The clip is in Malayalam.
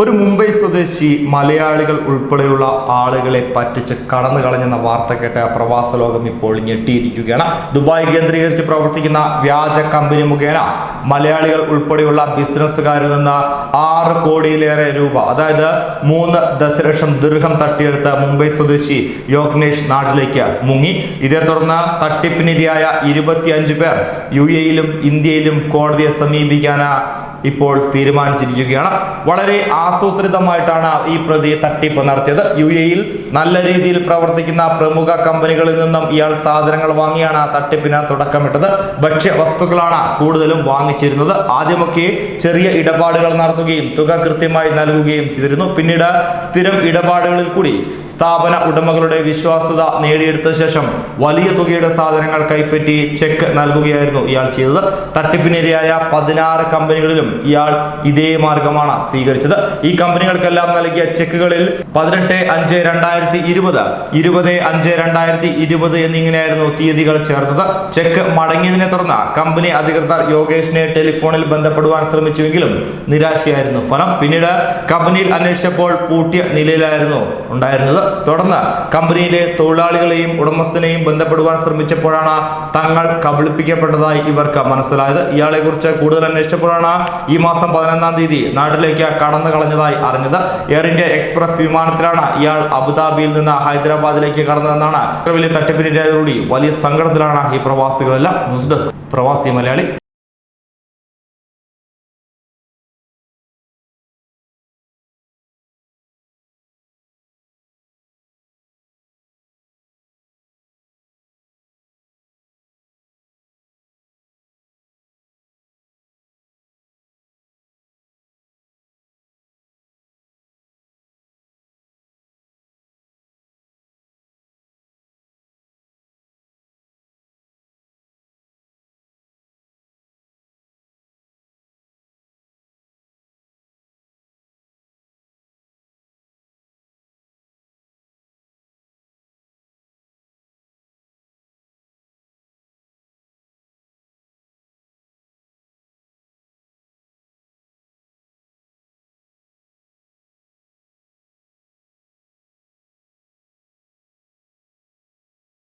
ഒരു മുംബൈ സ്വദേശി മലയാളികൾ ഉൾപ്പെടെയുള്ള ആളുകളെ പറ്റിച്ച് കടന്നു കളഞ്ഞെന്ന വാർത്ത കേട്ട പ്രവാസ ലോകം ഇപ്പോൾ ഞെട്ടിയിരിക്കുകയാണ് ദുബായ് കേന്ദ്രീകരിച്ച് പ്രവർത്തിക്കുന്ന വ്യാജ കമ്പനി മുഖേന മലയാളികൾ ഉൾപ്പെടെയുള്ള ബിസിനസ്സുകാരിൽ നിന്ന് ആറ് കോടിയിലേറെ രൂപ അതായത് മൂന്ന് ദശലക്ഷം ദീർഘം തട്ടിയെടുത്ത മുംബൈ സ്വദേശി യോഗ്നേഷ് നാട്ടിലേക്ക് മുങ്ങി. ഇതേ തുടർന്ന് തട്ടിപ്പിനിരയായ ഇരുപത്തിയഞ്ച് പേർ യു എയിലും ഇന്ത്യയിലും കോടതിയെ സമീപിക്കാൻ ഇപ്പോൾ തീരുമാനിച്ചിരിക്കുകയാണ്. വളരെ ആസൂത്രിതമായിട്ടാണ് ഈ പ്രതി തട്ടിപ്പ് നടത്തിയത്. യു എയിൽ നല്ല രീതിയിൽ പ്രവർത്തിക്കുന്ന പ്രമുഖ കമ്പനികളിൽ നിന്നും ഇയാൾ സാധനങ്ങൾ വാങ്ങിയാണ് തട്ടിപ്പിന് തുടക്കമിട്ടത്. ഭക്ഷ്യ വസ്തുക്കളാണ് കൂടുതലും വാങ്ങിച്ചിരുന്നത്. ആദ്യമൊക്കെ ചെറിയ ഇടപാടുകൾ നടത്തുകയും തുക കൃത്യമായി നൽകുകയും ചെയ്തിരുന്നു. പിന്നീട് സ്ഥിരം ഇടപാടുകളിൽ കൂടി സ്ഥാപന ഉടമകളുടെ വിശ്വാസ്യത നേടിയെടുത്ത ശേഷം വലിയ തുകയുടെ സാധനങ്ങൾ കൈപ്പറ്റി ചെക്ക് നൽകുകയായിരുന്നു ഇയാൾ ചെയ്തത്. തട്ടിപ്പിനിരയായ പതിനാറ് കമ്പനികളിലും ഇയാൾ ഇതേ മാർഗമാണ് സ്വീകരിച്ചത്. ഈ കമ്പനികൾക്കെല്ലാം നൽകിയ ചെക്കുകളിൽ പതിനെട്ട് അഞ്ച് രണ്ടായിരത്തി ഇരുപത് ഇരുപത് അഞ്ച് രണ്ടായിരത്തി ഇരുപത് എന്നിങ്ങനെയായിരുന്നു തീയതികൾ ചേർത്തത്. ചെക്ക് മടങ്ങിയതിനെ തുടർന്ന് കമ്പനി അധികൃതർ യോഗേഷിനെ ടെലിഫോണിൽ ബന്ധപ്പെടുവാൻ ശ്രമിച്ചുവെങ്കിലും നിരാശയായിരുന്നു ഫലം. പിന്നീട് കമ്പനിയിൽ അന്വേഷിച്ചപ്പോൾ പൂട്ടിയ നിലയിലായിരുന്നു ഉണ്ടായിരുന്നത്. തുടർന്ന് കമ്പനിയിലെ തൊഴിലാളികളെയും ഉടമസ്ഥനെയും ബന്ധപ്പെടുവാൻ ശ്രമിച്ചപ്പോഴാണ് തങ്ങൾ കബളിപ്പിക്കപ്പെട്ടതായി ഇവർക്ക് മനസ്സിലായത്. ഇയാളെക്കുറിച്ച് കൂടുതൽ അന്വേഷിച്ചപ്പോഴാണ് ഈ മാസം പതിനൊന്നാം തീയതി നാട്ടിലേക്ക് കടന്നു കളഞ്ഞതായി അറിഞ്ഞത് എയർ ഇന്ത്യ എക്സ്പ്രസ് വിമാനത്തിലാണ് ഇയാൾ അബുദാബിയിൽ നിന്ന് ഹൈദരാബാദിലേക്ക് കടന്നതെന്നാണ്. ഇത്ര വലിയ തട്ടിപ്പിനിരയോടുകൂടി വലിയ സങ്കടത്തിലാണ് ഈ പ്രവാസികളെല്ലാം. ന്യൂസ് ഡെസ്ക് പ്രവാസി മലയാളി